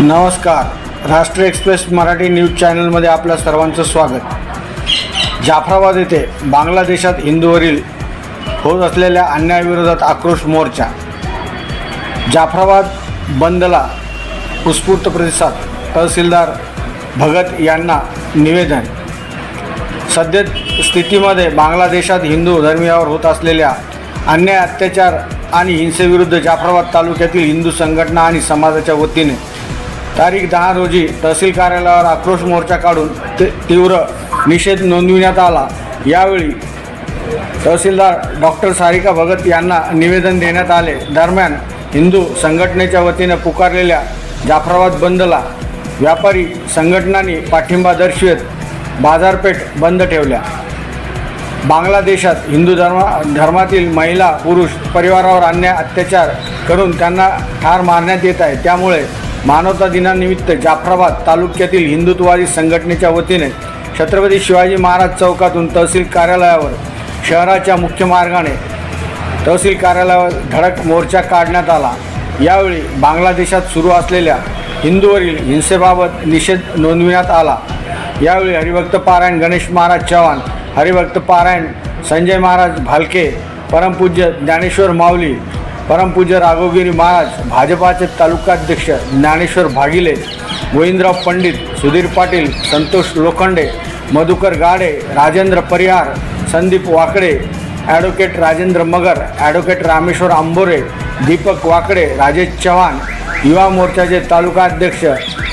नमस्कार. राष्ट्र express Marathi news चॅनलमध्ये आपल्या सर्वांचं स्वागत. जाफराबाद येथे बांगलादेशात हिंदूवरील होत असलेल्या अन्यायाविरोधात आक्रोश मोर्चा. जाफराबाद बंदला उत्स्फूर्त प्रतिसाद तहसीलदार भगत यांना निवेदन. सध्या स्थितीमध्ये बांगलादेशात हिंदू धर्मियावर होत असलेल्या अन्याय अत्याचार आणि हिंसेविरुद्ध जाफराबाद तालुक्यातील हिंदू संघटना आणि समाजाच्या वतीने तारीख दहा रोजी तहसील कार्यालयावर आक्रोश मोर्चा काढून ते- तीव्र निषेध नोंदविण्यात आला. यावेळी तहसीलदार डॉक्टर सारिका भगत यांना निवेदन देण्यात आले. दरम्यान हिंदू संघटनेच्या वतीने पुकारलेल्या जाफराबाद बंदला व्यापारी संघटनांनी पाठिंबा दर्शवत बाजारपेठ बंद ठेवल्या. बांगलादेशात हिंदू धर्मा धर्मातील महिला पुरुष परिवारावर अन्याय अत्याचार करून त्यांना ठार मारण्यात येत आहे. त्यामुळे मानवता दिनानिमित्त जाफराबाद तालुक्यातील हिंदुत्ववादी संघटनेच्या वतीने छत्रपती शिवाजी महाराज चौकातून तहसील कार्यालयावर शहराच्या मुख्य मार्गाने तहसील कार्यालयावर धडक मोर्चा काढण्यात आला. यावेळी बांगलादेशात सुरू असलेल्या हिंदूवरील हिंसेबाबत निषेध नोंदविण्यात आला. यावेळी हरिभक्त पारायण गणेश महाराज चव्हाण हरिभक्त पारायण संजय महाराज भालके परमपूज्य ज्ञानेश्वर माऊली परमपूज्य राघवगिरी महाराज भाजपाचे तालुकाध्यक्ष ज्ञानेश्वर भागिले गोविंदराव पंडित सुधीर पाटील संतोष लोखंडे मधुकर गाडे राजेंद्र परिहार संदीप वाकडे ॲडव्होकेट राजेंद्र मगर ॲडव्होकेट रामेश्वर आंबोरे दीपक वाकडे राजेश चव्हाण युवा मोर्चाचे तालुकाध्यक्ष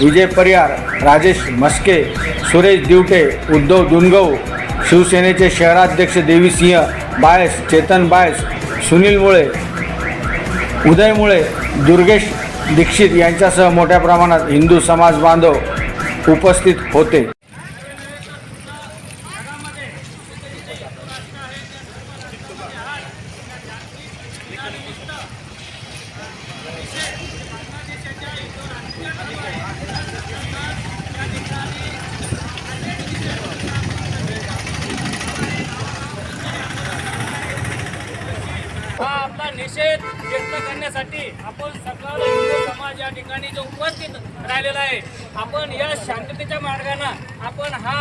विजय परिहार राजेश मस्के सुरेश दिवटे उद्धव दुनगव शिवसेनेचे शहराध्यक्ष देवीसिंह बायस चेतन बायस सुनील मुळे उदयमुळे दुर्गेश दीक्षित यांच्यासह मोठ्या प्रमाणात हिंदू समाज बांधव उपस्थित होते हा आपला निषेध व्यक्त करण्यासाठी आपण सकाळ हिंदू समाज या ठिकाणी जो उपस्थित राहिलेला आहे आपण या शांततेच्या मार्गाने आपण हा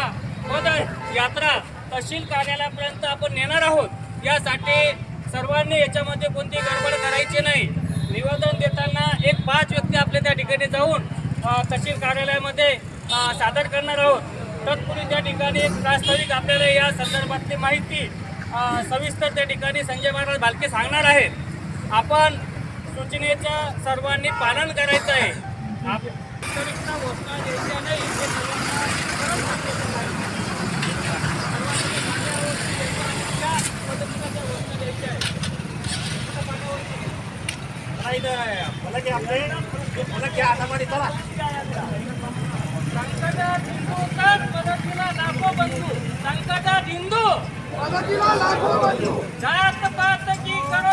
पद यात्रा तहसील कार्यालयापर्यंत आपण नेणार आहोत. यासाठी सर्वांनी याच्यामध्ये कोणती गडबड करायची नाही. निवेदन देताना एक पाच व्यक्ती आपल्या त्या ठिकाणी जाऊन तहसील कार्यालयामध्ये सादर करणार आहोत. तत्पूर्वी त्या ठिकाणी एक प्रास्ताविक आपल्याला या संदर्भातली माहिती सविस्तर त्या ठिकाणी संजय महाराज बालके सांगणार आहेत. आपण सूचनेचं सर्वांनी पालन करायचं आहे आप- नागरिकांना घोषणा द्यायच्या नाही हे सर्वांना खरंच सांगायचं आहे. त्या पद्धतीनं त्या घोषणा द्यायच्या आहेत. संकटात हिंदू तर मदतीला लाखो बंधू संकटात हिंदू जात पात की करो विदाई जात पात की करो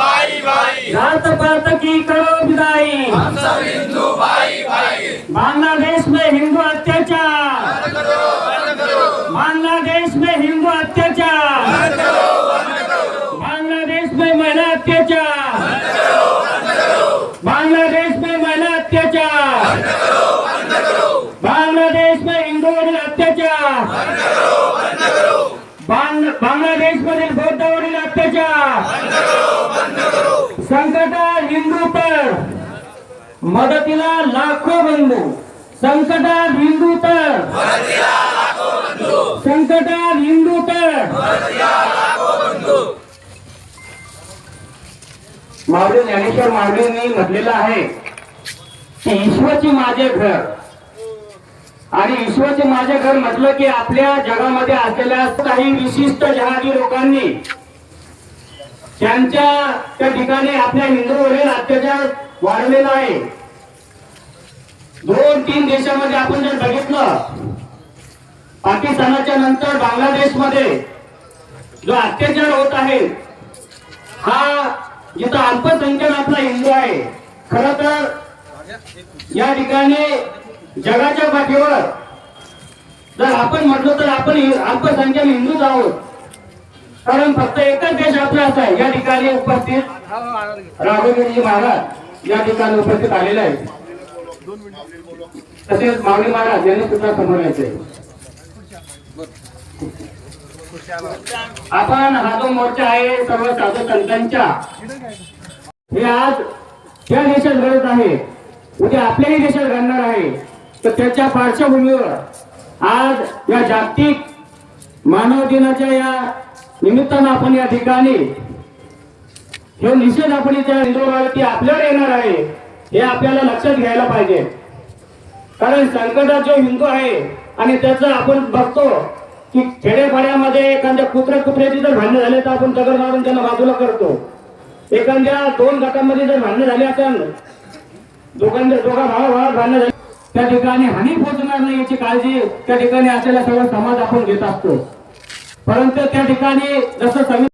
जात पात की करो विदाई हम सब हिंदू भाई भाई। बांग्लादेश में हिंदू अत्याचार। बांग्लादेश में हिंदू अत्याचार। बांग्लादेश में महिला अत्याचार। बांग्लादेश में महिला अत्याचार। बांग्लादेश में हिंदूवरील अत्याचार। बांग- बांगलादेशमधील बौद्धावरील अत्याचार। बिंदू तर मदतीला लाखो बंधू संकटात हिंदू तर संकटात हिंदू तर माऊली ज्ञानेश्वर माऊलींनी म्हटलेलं आहे की ईश्वरचे माझे घर. आणि ईश्वरचे माझे घर म्हटलं की आपल्या जगामध्ये असलेल्या काही विशिष्ट जहादी लोकांनी त्यांच्या त्या ठिकाणी आपल्या हिंदूवरील अत्याचार वाढलेला आहे. दोन तीन देशामध्ये आपण जर बघितलं पाकिस्तानाच्या नंतर बांगलादेशमध्ये जो अत्याचार होत आहे हा जिथं अल्पसंख्याक आपला हिंदू आहे खर तर या ठिकाणी जगाच्या पाठीवर जर आपण म्हटलो तर आपण अल्पसंख्याक हिंदूच आहोत. कारण फक्त एकच देश आपला असा या ठिकाणी उपस्थित राघवगिरी महाराज या ठिकाणी उपस्थित आलेले आहेत. तसेच मावळी महाराज यांनी सुद्धा समोर यायचे. आपण हा जो मोर्चा आहे सर्व साधू संतांच्या हे आज त्या देशात घडत आहे. उद्या आपल्याही देशात घडणार आहे. तर त्याच्या पार्श्वभूमीवर आज या जागतिक मानव दिनाच्या या निमित्तानं आपण या ठिकाणी हे निषेध आपण इथे हिंदूवरती आपल्यावर येणार आहे हे आपल्याला लक्षात घ्यायला पाहिजे. कारण संकटात जो हिंदू आहे आणि त्याचं आपण बघतो की खेडेपाड्यामध्ये एखाद्या कुत्र्या कुत्र्याची जर भांडणं झाले तर आपण दगड मारून त्यांना बाजूला करतो. एखाद्या दोन गटांमध्ये जर भांडणं झाले असेल दोघांच्या दोघा भावा भावात भांडणं झाली त्या ठिकाणी हानी पोहोचणार नाही याची काळजी त्या ठिकाणी असलेला सगळा समाज आपण घेत असतो. परंतु त्या ठिकाणी जसं सांगितलं